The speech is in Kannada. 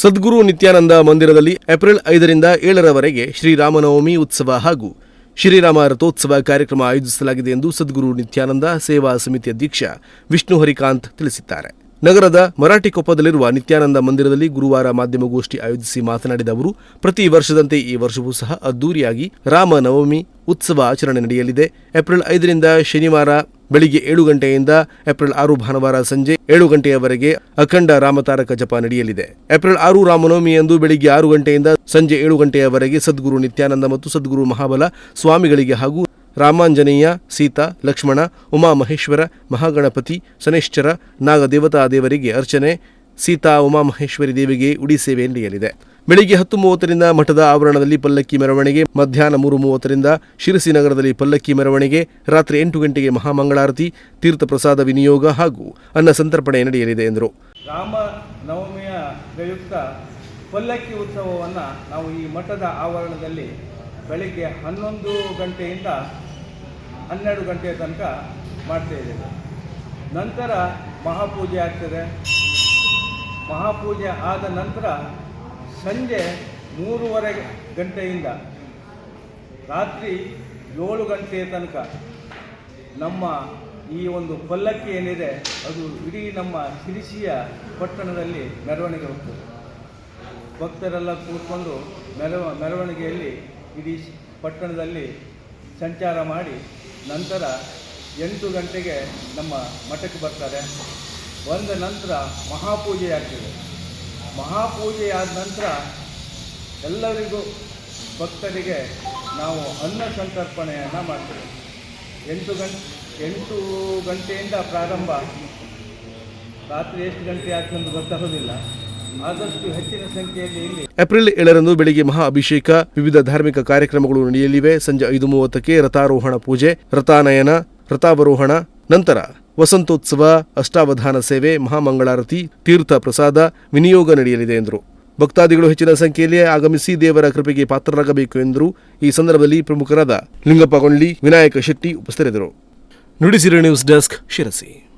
ಸದ್ಗುರು ನಿತ್ಯಾನಂದ ಮಂದಿರದಲ್ಲಿ ಏಪ್ರಿಲ್ ಐದರಿಂದ ಏಳರವರೆಗೆ ಶ್ರೀರಾಮನವಮಿ ಉತ್ಸವ ಹಾಗೂ ಶ್ರೀರಾಮ ರಥೋತ್ಸವ ಕಾರ್ಯಕ್ರಮ ಆಯೋಜಿಸಲಾಗಿದೆ ಎಂದು ಸದ್ಗುರು ನಿತ್ಯಾನಂದ ಸೇವಾ ಸಮಿತಿ ಅಧ್ಯಕ್ಷ ವಿಷ್ಣು ಹರಿಕಾಂತ್ ತಿಳಿಸಿದ್ದಾರೆ. ನಗರದ ಮರಾಠಿ ಕೊಪ್ಪದಲ್ಲಿರುವ ನಿತ್ಯಾನಂದ ಮಂದಿರದಲ್ಲಿ ಗುರುವಾರ ಮಾಧ್ಯಮಗೋಷ್ಠಿ ಆಯೋಜಿಸಿ ಮಾತನಾಡಿದ ಅವರು, ಪ್ರತಿ ವರ್ಷದಂತೆ ಈ ವರ್ಷವೂ ಸಹ ಅದ್ದೂರಿಯಾಗಿ ರಾಮನವಮಿ ಉತ್ಸವ ಆಚರಣೆ ನಡೆಯಲಿದೆ. ಏಪ್ರಿಲ್ ಐದರಿಂದ ಶನಿವಾರ ಬೆಳಿಗ್ಗೆ ಏಳು ಗಂಟೆಯಿಂದ ಏಪ್ರಿಲ್ ಆರು ಭಾನುವಾರ ಸಂಜೆ ಏಳು ಗಂಟೆಯವರೆಗೆ ಅಖಂಡ ರಾಮತಾರಕ ಜಪ ನಡೆಯಲಿದೆ. ಏಪ್ರಿಲ್ ಆರು ರಾಮನವಮಿಯಂದು ಬೆಳಿಗ್ಗೆ ಆರು ಗಂಟೆಯಿಂದ ಸಂಜೆ ಏಳು ಗಂಟೆಯವರೆಗೆ ಸದ್ಗುರು ನಿತ್ಯಾನಂದ ಮತ್ತು ಸದ್ಗುರು ಮಹಾಬಲ ಸ್ವಾಮಿಗಳಿಗೆ ಹಾಗೂ ರಾಮಾಂಜನೇಯ, ಸೀತಾ, ಲಕ್ಷ್ಮಣ, ಉಮಾಮಹೇಶ್ವರ, ಮಹಾಗಣಪತಿ, ಶನೈಶ್ಚರ ನಾಗದೇವತಾ ದೇವರಿಗೆ ಅರ್ಚನೆ, ಸೀತಾ, ಉಮಾಮಹೇಶ್ವರಿ ದೇವಿಗೆ ಉಡಿ ಸೇವೆ ನಡೆಯಲಿದೆ. ಬೆಳಿಗ್ಗೆ ಹತ್ತು ಮೂವತ್ತರಿಂದ ಮಠದ ಆವರಣದಲ್ಲಿ ಪಲ್ಲಕ್ಕಿ ಮೆರವಣಿಗೆ, ಮಧ್ಯಾಹ್ನ ಮೂರು ಮೂವತ್ತರಿಂದ ಶಿರಸಿ ನಗರದಲ್ಲಿ ಪಲ್ಲಕ್ಕಿ ಮೆರವಣಿಗೆ, ರಾತ್ರಿ ಎಂಟು ಗಂಟೆಗೆ ಮಹಾಮಂಗಳಾರತಿ, ತೀರ್ಥ ಪ್ರಸಾದ ವಿನಿಯೋಗ ಹಾಗೂ ಅನ್ನ ಸಂತರ್ಪಣೆ ನಡೆಯಲಿದೆ ಎಂದರು. ರಾಮ ನವಮಿಯ ಪ್ರಯುಕ್ತ ಪಲ್ಲಕ್ಕಿ ಉತ್ಸವವನ್ನು ನಾವು ಈ ಮಠದ ಆವರಣದಲ್ಲಿ ಬೆಳಿಗ್ಗೆ ಹನ್ನೊಂದು ಗಂಟೆಯಿಂದ ಹನ್ನೆರಡು ಗಂಟೆಯ ತನಕ ಮಾಡ್ತಾ ಇದ್ದೇವೆ. ನಂತರ ಮಹಾಪೂಜೆ ಆಗ್ತದೆ. ಮಹಾಪೂಜೆ ಆದ ನಂತರ ಸಂಜೆ ಮೂರುವರೆ ಗಂಟೆಯಿಂದ ರಾತ್ರಿ ಏಳು ಗಂಟೆಯ ತನಕ ನಮ್ಮ ಈ ಒಂದು ಪಲ್ಲಕ್ಕಿ ಏನಿದೆ, ಅದು ಇಡೀ ನಮ್ಮ ಶಿರಿಸಿಯ ಪಟ್ಟಣದಲ್ಲಿ ಮೆರವಣಿಗೆ ಹೋಗ್ತದೆ. ಭಕ್ತರೆಲ್ಲ ಕೂತ್ಕೊಂಡು ಮೆರವ, ಮೆರವಣಿಗೆಯಲ್ಲಿ ಇಡೀ ಪಟ್ಟಣದಲ್ಲಿ ಸಂಚಾರ ಮಾಡಿ ನಂತರ ಎಂಟು ಗಂಟೆಗೆ ನಮ್ಮ ಮಠಕ್ಕೆ ಬರ್ತಾರೆ. ಬಂದ ನಂತರ ಮಹಾಪೂಜೆ ಆಗ್ತದೆ. ಮಹಾಪೂಜೆ ಆದ ನಂತರ ಎಲ್ಲರಿಗೂ ಭಕ್ತರಿಗೆ ನಾವು ಅನ್ನ ಸಂತರ್ಪಣೆಯನ್ನು ಮಾಡ್ತೇವೆ. ಎಂಟು ಗಂಟೆ ಎಂಟು ಗಂಟೆಯಿಂದ ಪ್ರಾರಂಭ. ರಾತ್ರಿ ಎಷ್ಟು ಗಂಟೆ ಆಗ್ತದೆ ಗೊತ್ತಾಗೋದಿಲ್ಲ. ಏಪ್ರಿಲ್ ಏಳರಂದು ಬೆಳಿಗ್ಗೆ ಮಹಾ ಅಭಿಷೇಕ ವಿವಿಧ ಧಾರ್ಮಿಕ ಕಾರ್ಯಕ್ರಮಗಳು ನಡೆಯಲಿವೆ. ಸಂಜೆ ಐದು ಮೂವತ್ತಕ್ಕೆ ರಥಾರೋಹಣ ಪೂಜೆ, ರಥಾನಯನ, ರಥಾವರೋಹಣ, ನಂತರ ವಸಂತೋತ್ಸವ, ಅಷ್ಟಾವಧಾನ ಸೇವೆ, ಮಹಾಮಂಗಳಾರತಿ, ತೀರ್ಥ ಪ್ರಸಾದ, ವಿನಿಯೋಗ ನಡೆಯಲಿದೆ ಎಂದರು. ಭಕ್ತಾದಿಗಳು ಹೆಚ್ಚಿನ ಸಂಖ್ಯೆಯಲ್ಲಿ ಆಗಮಿಸಿ ದೇವರ ಕೃಪೆಗೆ ಪಾತ್ರರಾಗಬೇಕು ಎಂದರು. ಈ ಸಂದರ್ಭದಲ್ಲಿ ಪ್ರಮುಖರಾದ ಲಿಂಗಪ್ಪ ವಿನಾಯಕ ಶೆಟ್ಟಿ ಉಪಸ್ಥಿತರಿದ್ದರು. ನುಡಿಸಿರ ನ್ಯೂಸ್ ಡೆಸ್ಕ್ ಶಿರಸಿ.